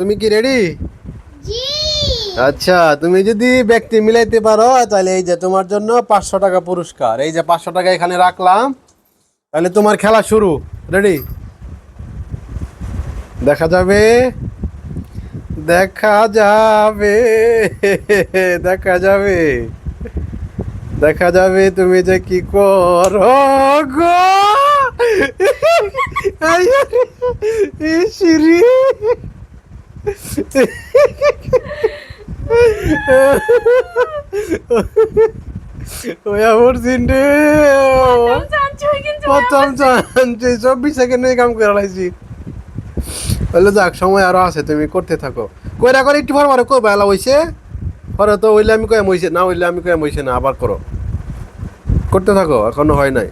তুমি কি রেডি আচ্ছা তুমি যদি ব্যক্তি মিলাইতে পারো তাহলে এই যে তোমার জন্য পাঁচশো টাকা পুরস্কার। এই যে পাঁচশো টাকা এখানে রাখলাম তাহলে তোমার খেলা শুরু। রেডি দেখা যাবে। দেখা যাবে। দেখা যাবে। দেখা যাবে তুমি যে কি করো গো। ওই আমার সিন্ডে প্রথম চান্স চব্বিশ সেকেন্ডে কাম করে লাইছি। বলল যাক সময় আরও আছে তুমি করতে থাকো। কইরা করে একটু পর কই বেলা হইছে? পরে তো হইলে আমি কয়ে মইছে না হইলে আমি কয়ে মইছে না আবার করো। করতে থাকো এখনও হয় নাই।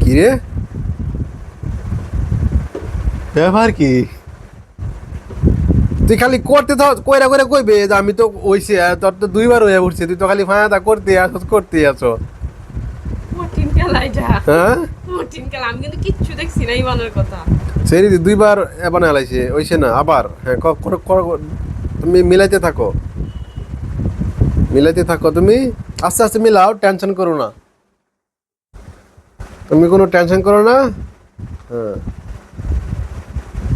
কি রে? ব্যাপার কি? তুই খালি করতে থাক কইরা করে কইবে যে আমি তো হইছে তোর তো দুইবার হয়ে উঠছে তুই তো খালি ফাঁদা করতে আছো করতে এটা হ্যাঁ? আমি কিন্তু কিচ্ছু দেখছি না ইমানের কথা। সেই দুইবার বানা লাইছে হইছে না আবার হ্যাঁ ক- কর- কর- তুমি মিলাইতে থাকো। মিলাইতে থাকো তুমি আস্তে আস্তে মিলাও টেনশন করো না। তুমি কোনো টেনশন করো না। হ্যাঁ।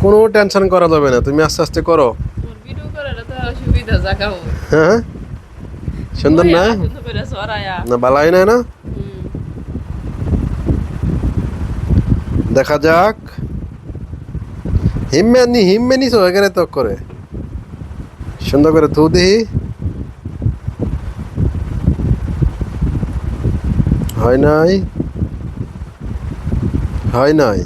কোনো টেনশন করা যাবে না তুমি আস্তে আস্তে করো। জায়গা হ্যাঁ সুন্দর না? না বালাই না? না। দেখা যাক। হিম্মেনি হিম্মেনি সো এখানে তো করে। সুন্দর করে ধু দিহি হয় নাই? হয় নাই।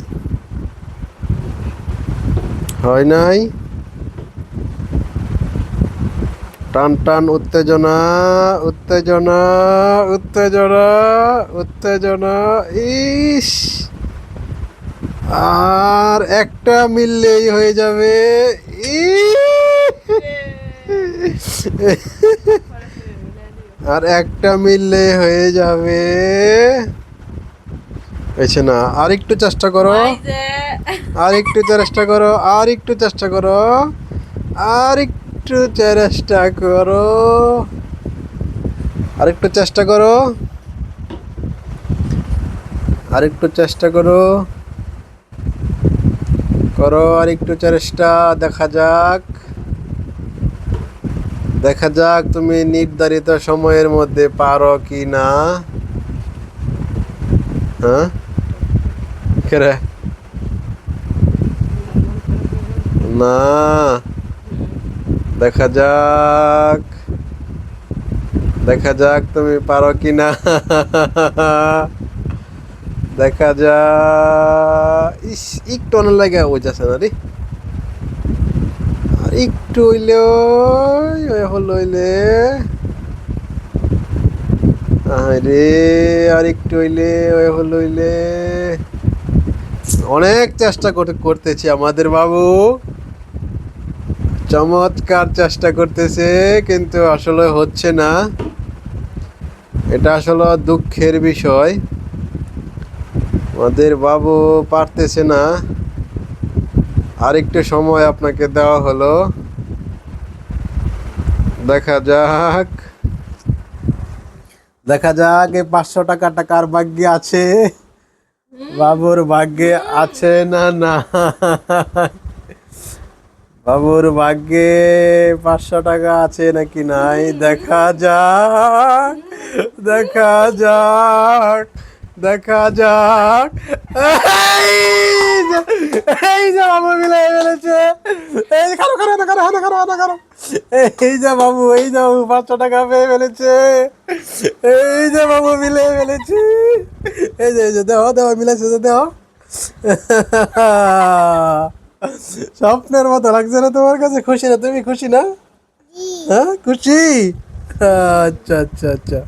হয় নাই? টান টান উত্তেজনা উত্তেজনা উত্তেজনা উত্তেজনা ইস! আর একটা মিললেই হয়ে যাবে! আর একটা মিললেই হয়ে যাবে। হয়েছে না আর একটু চেষ্টা করো। আর একটু চেষ্টা করো আর একটু চেষ্টা করো আর একটু চেষ্টা করো। আর একটু চেষ্টা করো। আর একটু চেষ্টা করো। করো আর একটু চেষ্টা দেখা যাক। দেখা যাক তুমি নির্ধারিত সময়ের মধ্যে পারো কি না হ্যাঁ? কেরে। না। দেখা যাক। দেখা যাক তুমি পারো কি না দেখা যা একটু অনেক লাগে ওই যাচ্ছে না রে। আর একটু হইলে হলো হইলে। আরে আর একটু হইলে, ওই হলো হইলে। অনেক চেষ্টা করতে করতেছি আমাদের বাবু। চমৎকার চেষ্টা করতেছে, কিন্তু আসলে হচ্ছে না। এটা আসলে দুঃখের বিষয়। আমাদের বাবু পারতেছে না। আরেকটু সময় আপনাকে দেওয়া হলো। দেখা যাক। দেখা যাক, এই পাঁচশো টাকা টাকার ভাগ্যে আছে। বাবুর ভাগ্যে আছে না না বাবুর ভাগ্যে পাঁচশো টাকা আছে নাকি নাই? দেখা যাক দেখা যাক দেখা যাক। এই যে- বাবু মিলে ফেলেছে। এই খারো খারো খারো খারো খারো খারো খারো এই যে বাবু এই যে বাবু পাঁচশো টাকা পেয়ে ফেলেছে। এই যে বাবু মিলে ফেলেছে। এই যে এই যে দেহ দেহ মিলেছে যে দেহ। স্বপ্নের মতো লাগছে না তোমার কাছে? খুশি না? তুমি খুশি না? হ্যাঁ খুশি? আচ্ছা আচ্ছা আচ্ছা।